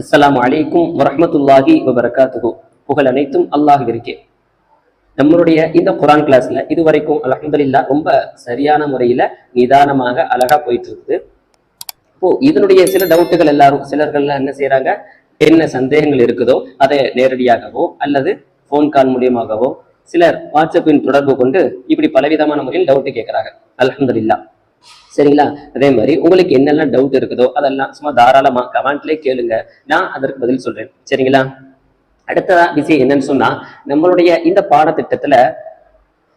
அஸ்லாம் அலைக்கும் வரஹ்மத்துல்லாஹி வபரகாத்துஹு. புகழ் அனைத்தும் அல்லாஹ்விற்கே. நம்மளுடைய இந்த குரான் கிளாஸ்ல இது வரைக்கும் ரொம்ப சரியான முறையில நிதானமாக அழகா போயிட்டு இருக்குது இப்போ இதனுடைய சில டவுட்டுகள் எல்லாரும் சிலர்கள்லாம் என்ன செய்யறாங்க என்ன சந்தேகங்கள் இருக்குதோ அதை நேரடியாகவோ அல்லது ஃபோன் கால் மூலியமாகவோ சிலர் வாட்ஸ்அப்பின் தொடர்பு கொண்டு இப்படி பலவிதமான முறையில் டவுட்டு கேட்கறாங்க. அலமதுல்லா சரிங்களா? அதே மாதிரி உங்களுக்கு என்னெல்லாம் டவுட் இருக்குதோ அதெல்லாம் சும்மா தாராளமா கமெண்ட்லேயே கேளுங்க. நான் அதற்கு பதில் சொல்றேன். சரிங்களா? அடுத்ததா விஷயம் என்னன்னு சொன்னா நம்மளுடைய இந்த பாடத்திட்டத்துல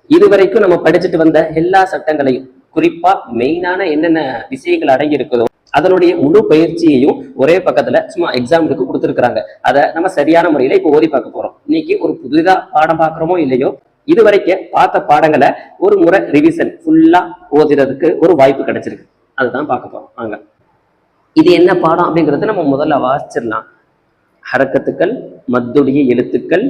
இதுவரைக்கும் நம்ம படிச்சுட்டு வந்த எல்லா சட்டங்களையும் குறிப்பா மெயினான என்னென்ன விஷயங்கள் அடங்கி இருக்குதோ அதனுடைய முழு பயிற்சியையும் ஒரே பக்கத்துல சும்மா எக்ஸாம்பிளுக்கு கொடுத்துருக்காங்க அதை நம்ம சரியான முறையில இப்போ ஓதி பார்க்க போறோம். இன்னைக்கு ஒரு புதிதா பாடம் பார்க்குறோமோ இல்லையோ இதுவரைக்கும் பார்த்த பாடங்களை ஒரு முறை ரிவிசன் ஃபுல்லா ஓதுறதுக்கு ஒரு வாய்ப்பு கிடைச்சிருக்கு. அதுதான் பார்க்க போறோம். வாங்க. இது என்ன பாடம் அப்படிங்கிறது நம்ம முதல்ல வாசிச்சிடலாம். ஹரக்கத்துக்கள் மத்துடைய எழுத்துக்கள்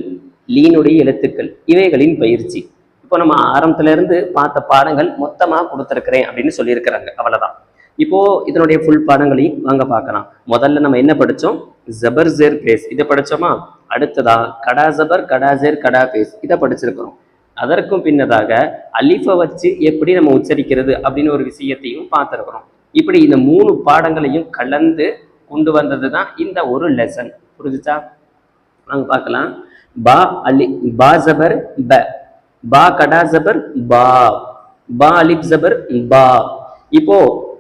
லீனுடைய எழுத்துக்கள் இவைகளின் பயிற்சி. இப்போ நம்ம ஆரம்பத்துல இருந்து பார்த்த பாடங்கள் மொத்தமா கொடுத்துருக்கிறேன் அப்படின்னு சொல்லியிருக்கிறாங்க. அவ்வளவுதான். இப்போ இதனுடைய ஃபுல் பாடங்களையும் வாங்க பார்க்கலாம். முதல்ல நம்ம என்ன படிச்சோம்? ஜபர் ஜேர் பேஸ். இதை படிச்சோமா? அடுத்ததா கடா ஜபர் கடா ஜேர் கடா பேஸ். இதை படிச்சிருக்கிறோம். அதற்கும் பின்னதாக அலிஃபை வச்சு எப்படி நம்ம உச்சரிக்கிறது அப்படின்னு ஒரு விஷயத்தையும் பார்த்துருக்குறோம். இப்படி இந்த மூணு பாடங்களையும் கலந்து கொண்டு வந்தது தான் இந்த ஒரு லெசன் புரிஞ்சுச்சா? நாங்கள் பார்க்கலாம். பா அலி பா ஜபர் ப. பா கடா ஜபர் பா. பா அலிப் ஜபர் பா. இப்போ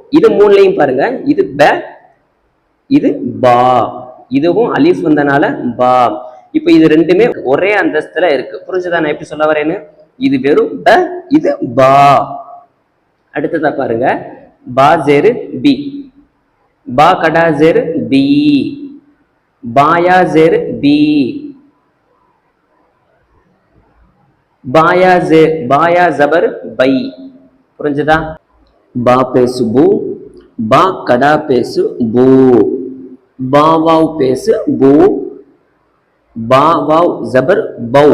இது மூணுலையும் பாருங்க. இது ப இது பா. இதுவும் அலிஃப் வந்தனால பா. இப்போ இது ரெண்டுமே ஒரே அந்தஸ்துல இருக்கு. புரிஞ்சுதா? நான் எப்படி சொல்ல வரேன்னு? இது வெறும் ப இது பா. அடுத்ததா பாருங்க. பா ஜேரு பி. பா கடா ஜெரு பி. பாயா ஜெரு பி. பாயா ஜெ பாயா ஜபர் பை. புரிஞ்சுதா? பா பேசு பூ. பா கடா பேசு பூ. பாவாவ் பேசு பூ. பா வாவ் ஜபர் பௌ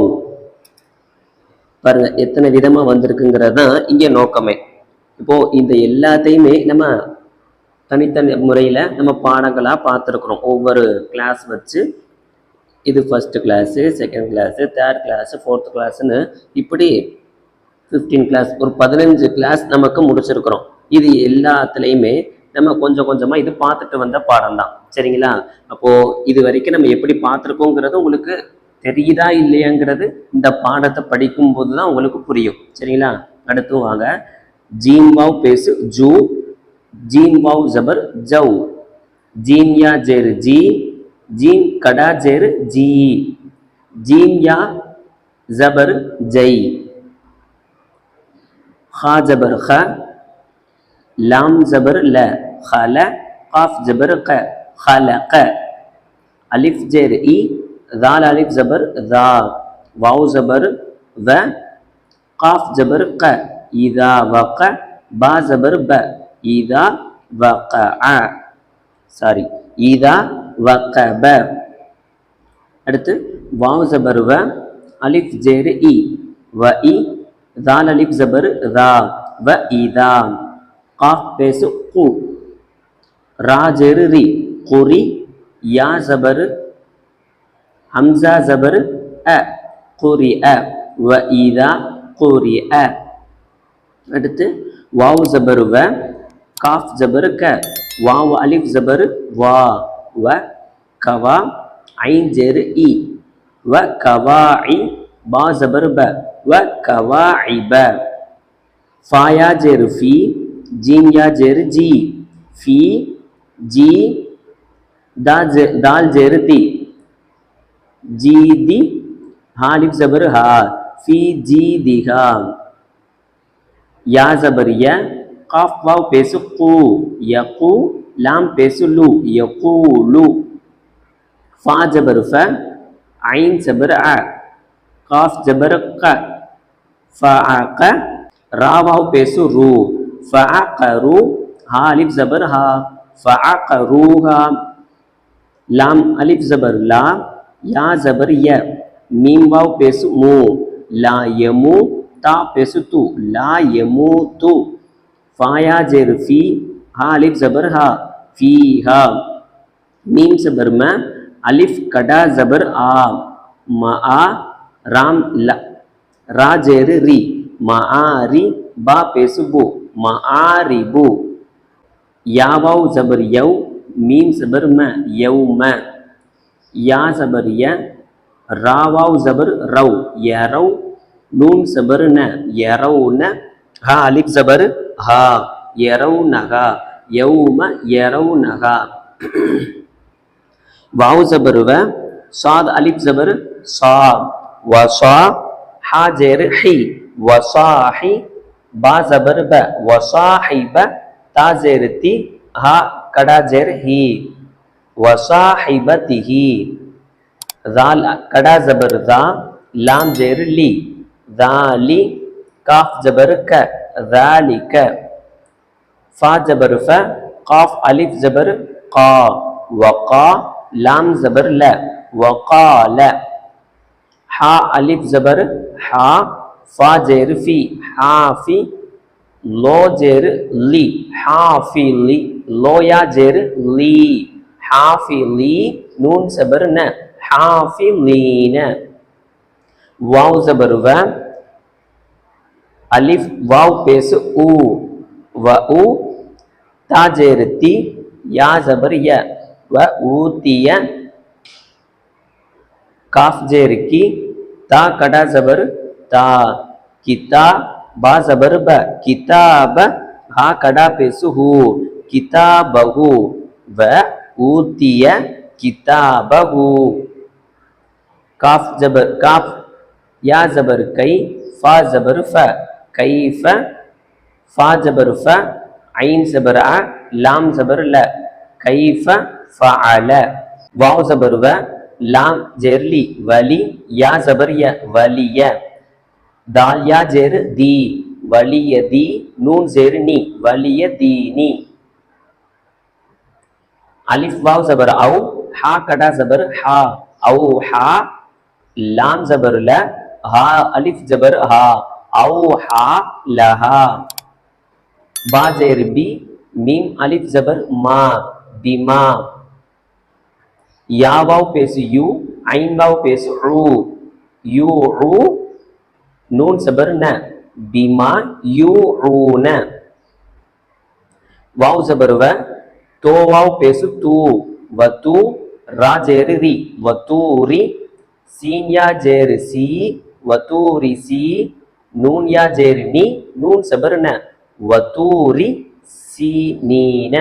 பாருங்க எத்தனை விதமா வந்திருக்குங்கிறது தான் இங்க நோக்கமே. இப்போ இந்த எல்லாத்தையுமே நம்ம தனித்தனி முறையில் நம்ம பாடங்களாக பார்த்துருக்குறோம். ஒவ்வொரு கிளாஸ் வச்சு இது first class second class third class fourth கிளாஸ்ன்னு இப்படி ஃபிஃப்டீன் கிளாஸ் ஒரு பதினஞ்சு கிளாஸ் நமக்கு முடிச்சிருக்கிறோம். இது எல்லாத்துலேயுமே நம்ம கொஞ்சம் கொஞ்சமாக இது பார்த்துட்டு வந்த பாடம் தான் சரிங்களா? அப்போது இது வரைக்கும் நம்ம எப்படி பார்த்துருக்கோங்கிறது உங்களுக்கு தெரியுதா இல்லையாங்கிறது இந்த பாடத்தை படிக்கும்போது தான் உங்களுக்கு புரியும். சரிங்களா? அடுத்து வாங்க. ஜீம்பாவ் பேசு ஜூ ஜீம்பாவ் ஜபர் ஜவ். ஜீம் யா ஜி ஜீம் கடா ஜேரு ஜி ஜீம் யா ஜபர் ஹ லாம் ஜபர் ல ஹல காஃப் ஜபர் க ஹல க அலிஃப் ஜேர் இ தால் அலிஃப் ஜபர் தா வாவ் ஜபர் வ காஃப் ஜபர் க இதா வக பா ஜபர் ப இதா வக அ சாரி இதா வக ப அடுத்து வாவ் ஜபர் வ அலிஃப் ஜேர் இ வ இ தால் அலிஃப் ஜபர் ரா வ இதா காஃப் பேசு கு ராஜெரு ரி குரி யா ஜபரு ஹம்சா ஜபரு அ. குரி அ. வ இதா குரி அ. அடுத்து வாவ் ஜபரு வ. காஃப் ஜபரு க. வாவ் அலிஃப் ஜபரு வா. வ. கவா. ஐன் ஜெரு இ. வ. கவா ஐ பா ஜபரு ப. வ. கவாஇப ஃபாயா ஜெரு ஃபி. ஜீம் ஜெரு ஜி ஃபி ஜி தா ஜெ தால் ஜெரு தி ஜி தி ஹாலிப் ஜபர் ஹா ஃபி ஜி தி ஹா யா ஜபர் ய காஃப் வாவ் பேசு கூ யகு லாம் பேசு லு ய கூ லு ஃபா ஜபர் ஃப ஐன் ஜபர் அ காஃப் ஜபர் க ஃப அ க ராவாவ் பேசு ரூ ஃபஅகரு ஹா அலிஃப் ஜபர் ஹா ஃபஅகருஹா லாம் அலிஃப் ஜபர் லா யா ஜபர் ய மீம் வாவ் பேசு மூ லா யமு தா பேசு து லா யமு து ஃபாயா ஜெர் ஃபி ஹா அலிஃப் ஜபர் ஹா ஃபீஹா மீம் ஜபர் ம அலிஃப் கடா ஜபர் ஆ ம ஆ ராம் ல ரா ஜெர் ரி ம ஆ ரி பா பேசு பு ம யாவாவ் ஜபர் யவ் மீம் சபர் ம யவ் ம யா ஜபர் ய ராவாவ் ஜபர் ரவ் யரவ் நூன் ஜபர் ந யரவ் ந ஹா அலிப் ஜபர் ஹா யரவ் நகா யவ் ம யரவ் நகா வாவ் ஜபர் வ சாத் அலிப் ஜபர் சா வசா சா ஹா ஜேர் ஹி வ பா ஜபர் ப வசாஹிப தாஜெருத்தி ஹா கடாஜெர் ஹி. வசாஹிபதிஹி தால் கடா ஜபர் தா லாம் ஜெர் லி. தாலி காஃப் ஜபர் க தாலிக ஃபா ஜபர் ஃப காஃப் அலிஃப் ஜபர் கா. வகா லாம் ஜபர் ல. வகால. ஹா அலிஃப் ஜபர் ஹா. ஃபா ஜேரு ஃபி ஹா ஃபி லோ ஜேரு லி ஹா ஃபி லி லோயா ஜேரு லீ ஹா ஃபி லீ நூன் சபர் ந ஹா ஃபி லீன. வாவ் சபர் வ அலிஃப் வாவ் பேசு ஊ வ ஊ தா ஜேரு தி யா ஜபர் ய வ ஊத்திய காஃப் ஜேரு கி தா கடா ஜபர் தா கிதா பா ஜபர் ப கிதாப ஹா கடா பேசு ஹூ கிதாபஹு வ ஊத்திய கிதாபஹு காஃப் ஜபர் காஃப் யா ஜபர் கை ஃபா ஜபர் ஃப கைஃப ஃபா ஜபர் ஃப ஐன் ஜபர் அ லாம் ஜபர் ல கைஃப ஃபஅல வாவ் ஜபர் வ லாம் ஜெர்லி வலி யா ஜபர் ய வலிய தால் யா ஜெர் தி வலிய தி நூன் ஜெர் நி வலிய தீனி அலிஃப் வாவ் ஜபர் அவு ஹா கடா ஜபர் ஹா அவு ஹா லாம் ஜபர் ல ஹா அலிஃப் ஜபர் ஹா அவு ஹா லஹா பா ஜேர் பி மீம் அலிஃப் ஜபர் மா பிமா யாவாவ் பேசு யூ ஐன்வாவ் பேசு ஊ யூ ஊ நூன் ஜபர் ந. பிமா யூ ஊன வாவ் சபருவ தோ தோவாவ் பேசு தூ. வத்து ரா ரி. வத்தூரி சீன்யா ஜேரு சி. வத்தூரி சி. நூன்யா ஜேரு நி. நூன் சபர் ந. வத்தூரி சி நீன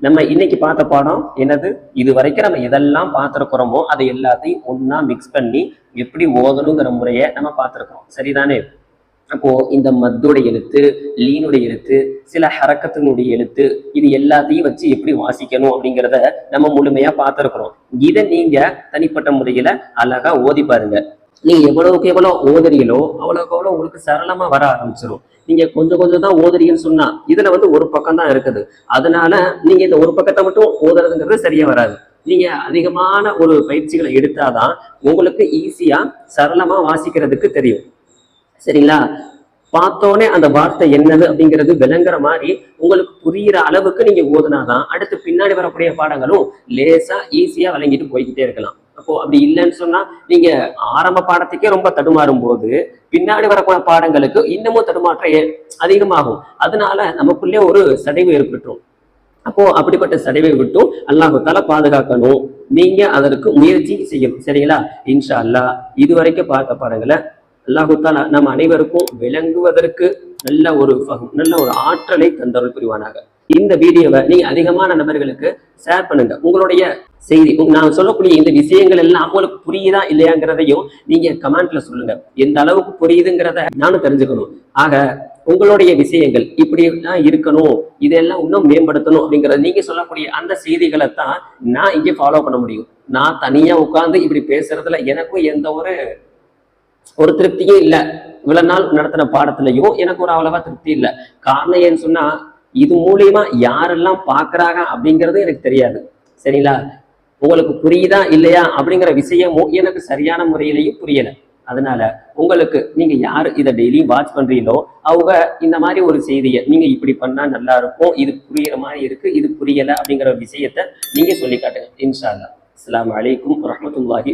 நம்ம இன்னைக்கு பார்த்த பாடம் என்னது? இது வரைக்கும் நம்ம எதெல்லாம் பார்த்துருக்குறோமோ அதை எல்லாத்தையும் ஒன்றா மிக்ஸ் பண்ணி எப்படி ஓதணுங்கிற முறையை நம்ம பார்த்துருக்கோம் சரிதானே? அப்போ இந்த மத்துடைய எழுத்து லீனுடைய எழுத்து சில ஹரக்கத்தினுடைய எழுத்து இது எல்லாத்தையும் வச்சு எப்படி வாசிக்கணும் அப்படிங்கிறத நம்ம முழுமையா பார்த்துருக்குறோம். இதை நீங்க தனிப்பட்ட முறையில அழகா ஓதி பாருங்க. நீங்க எவ்வளவுக்கு எவ்வளவு ஓதுறீங்களோ அவ்வளவுக்கு அவ்வளவு உங்களுக்கு சரளமா வர ஆரம்பிச்சிடும் நீங்க கொஞ்சம் கொஞ்சம் தான் ஓதுறீங்கன்னு சொன்னா இதுல வந்து ஒரு பக்கம் தான் இருக்குது. அதனால நீங்க இந்த ஒரு பக்கத்தை மட்டும் ஓதுறதுங்கிறது சரியா வராது. நீங்க அதிகமான ஒரு பயிற்சிகளை எடுத்தாதான் உங்களுக்கு ஈஸியா சரளமா வாசிக்கிறதுக்கு தெரியும். சரிங்களா? பார்த்தோன்னே அந்த வார்த்தை என்னது அப்படிங்கிறது விளங்குற மாதிரி உங்களுக்கு புரியிற அளவுக்கு நீங்க ஓதுனாதான் அடுத்து பின்னாடி வரக்கூடிய பாடங்களும் லேசா ஈஸியா விளங்கிட்டு போய்கிட்டே இருக்கலாம். அப்போ அப்படி இல்லைன்னு சொன்னா நீங்க ஆரம்ப பாடத்துக்கே ரொம்ப தடுமாறும் போது பின்னாடி வரக்கூடிய பாடங்களுக்கு இன்னமும் தடுமாற்றம் அதிகமாகும். அதனால நமக்குள்ளே ஒரு சதைவு ஏற்பட்டுரும். அப்போ அப்படிப்பட்ட சடைவை விட்டும் அல்லாஹால பாதுகாக்கணும். நீங்க அதற்கு முயற்சி செய்யணும். சரிங்களா? இன்ஷா அல்லாஹ் இதுவரைக்கும் பார்த்த பாடங்களை அல்லாஹு தாலா நம்ம அனைவருக்கும் விளங்குவதற்கு நல்ல ஒரு நல்ல ஒரு ஆற்றலை தந்தருள் புரிவானாக. இந்த வீடியோவை நீங்க அதிகமான நபர்களுக்கு ஷேர் பண்ணுங்க. உங்களுடைய செய்தி நான் சொல்லக்கூடிய இந்த விஷயங்கள் எல்லாம் அவங்களுக்கு புரியுதா இல்லையாங்கிறதையும் நீங்க கமெண்ட்ல சொல்லுங்க. எந்த அளவுக்கு புரியுதுங்கிறத நானும் தெரிஞ்சுக்கணும். ஆக உங்களுடைய விஷயங்கள் இப்படி எல்லாம் இருக்கணும் இதெல்லாம் இன்னும் மேம்படுத்தணும் அப்படிங்கறத நீங்க சொல்லக்கூடிய அந்த செய்திகளை தான் நான் இங்கே ஃபாலோ பண்ண முடியும். நான் தனியா உட்கார்ந்து இப்படி பேசுறதுல எனக்கும் எந்த ஒரு ஒரு திருப்தியும் இல்லை. இவ்வளவு நாள் நடத்தின பாடத்துலயும் எனக்கு ஒரு அவ்வளவா திருப்தி இல்லை. காரணம் ஏன்னு சொன்னா இது மூலியமா யாரெல்லாம் பாக்குறாங்க அப்படிங்கிறது எனக்கு தெரியாது. சரிங்களா? உங்களுக்கு புரியுதா இல்லையா அப்படிங்கிற விஷயமும் எனக்கு சரியான முறையிலையும் புரியலை. அதனால உங்களுக்கு நீங்க யார் இதை டெய்லியும் வாட்ச் பண்றீங்களோ அவங்க இந்த மாதிரி ஒரு செய்தியை நீங்க இப்படி பண்ணா நல்லா இருக்கும் இது புரியுற மாதிரி இருக்கு இது புரியல அப்படிங்கிற விஷயத்த நீங்க சொல்லி காட்டுங்க இன்ஷா அல்லாஹ் அஸ்ஸலாமு அலைக்கும் வரஹ்மத்துல்லாஹி